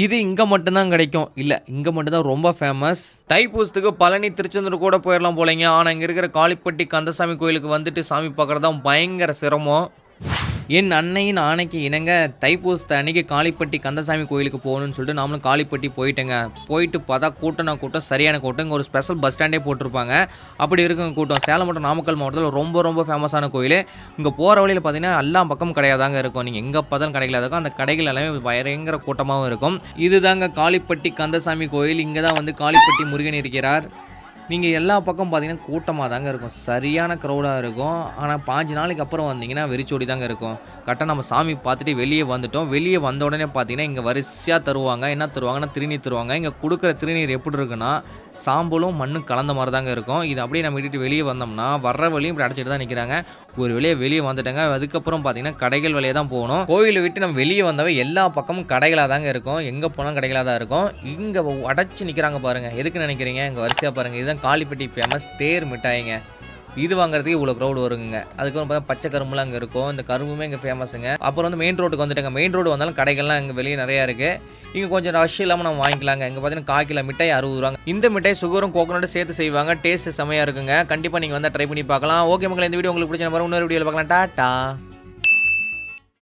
இது இங்கே மட்டும்தான் கிடைக்கும். இல்லை இங்கே மட்டும்தான் ரொம்ப ஃபேமஸ் தைப்பூசத்துக்கு பழனி திருச்செந்தூர் கூட போயிடலாம் போலங்க. ஆனால் இங்கே இருக்கிற காளிப்பட்டி கந்தசாமி கோயிலுக்கு வந்துட்டு சாமி பார்க்குறது தான் பயங்கர சிரமம். என் அன்னையின் ஆணைக்கு இணங்க தைப்பூசத்தை அன்னைக்கு காளிப்பட்டி கந்தசாமி கோயிலுக்கு போகணும்னு சொல்லிட்டு நாமளும் காளிப்பட்டி போயிட்டேங்க. போயிட்டு பார்த்தா கூட்டம்னா கூட்டம் சரியான கூட்டம். இங்கே ஒரு ஸ்பெஷல் பஸ் ஸ்டாண்டே போட்டிருப்பாங்க. அப்படி இருக்குங்க கூட்டம். சேலம் மற்றும் நாமக்கல் மாவட்டத்தில் ரொம்ப ரொம்ப ஃபேமஸான கோயில். இங்கே போகிற வழியில் பார்த்தீங்கன்னா எல்லா பக்கம் கடையாக இருக்கும். நீங்கள் எங்கே பார்த்தாலும் கடைகள் இருக்கும். அந்த கடைகள் எல்லாமே பயங்கர கூட்டமாகவும் இருக்கும். இதுதாங்க காளிப்பட்டி கந்தசாமி கோயில். இங்கே தான் வந்து காளிப்பட்டி முருகன் இருக்கிறார். நீங்கள் எல்லா பக்கம் பார்த்தீங்கன்னா கூட்டமாக தாங்க இருக்கும். சரியான க்ரௌடாக இருக்கும். ஆனால் பாஞ்சு நாளைக்கு அப்புறம் வந்தீங்கன்னா வெறிச்சோடி தாங்க இருக்கும். கரெக்டாக நம்ம சாமி பார்த்துட்டு வெளியே வந்துட்டோம். வெளியே வந்த உடனே பார்த்தீங்கன்னா இங்கே வரிசையாக தருவாங்க. என்ன தருவாங்கன்னா திருநீர் தருவாங்க. இங்கே கொடுக்குற திருநீர் எப்படி இருக்குன்னா சாம்பலும் மண்ணும் கலந்த மாதிரி தாங்க இருக்கும். இது அப்படியே நம்ம விட்டுட்டு வெளியே வந்தோம்னா வர்ற வழியும் இப்படி அடைச்சிட்டு தான் நிற்கிறாங்க ஒரு வெளியே வெளியே வந்துட்டாங்க. அதுக்கப்புறம் பார்த்தீங்கன்னா கடைகள் வழியே தான் போகணும். கோயிலை விட்டு நம்ம வெளியே வந்தவ எல்லா பக்கமும் கடைகளாக தாங்க இருக்கும். எங்கே போனாலும் கடைகளாக தான் இருக்கும். இங்கே அடைச்சி நிற்கிறாங்க பாருங்கள் எதுக்கு நினைக்கிறீங்க? இங்கே வரிசையாக பாருங்கள் இதுதான் காளிப்பட்டி ஃபேமஸ் தேர் மிட்டாய்ங்க. இது வாங்குறதுக்கு இவ்வளோ க்ரௌடு வருங்க. அதுக்கப்புறம் பார்த்தா பச்சை கரும்புலாம் அங்கே இருக்கும். இந்த கரும்புமே இங்கே ஃபேமஸுங்க அப்புறம் வந்து மெயின் ரோட்டுக்கு வந்துட்டாங்க. மெயின் ரோடு வந்தாலும் கடைகள்லாம் இங்கே வெளியே நிறையா இருக்குது இங்கே கொஞ்சம் ரஷ் இல்லாமல் நம்ம வாங்கிக்கலாங்க. இங்கே பார்த்தீங்கன்னா கால் கிலோ மிட்டாய் அறுபது ரூபாங்க. இந்த மிட்டாய் சுகரும் கோகோனட்டும் சேர்த்து செய்வாங்க. டேஸ்ட் செமையாக இருக்குங்க. கண்டிப்பாக நீங்கள் வந்து ட்ரை பண்ணி பார்க்கலாம். ஓகே மக்கள் இந்த வீடியோ உங்களுக்கு பிடிச்ச மாதிரி இன்னொரு வீடியோவில் பார்க்கலாம். டாட்டா.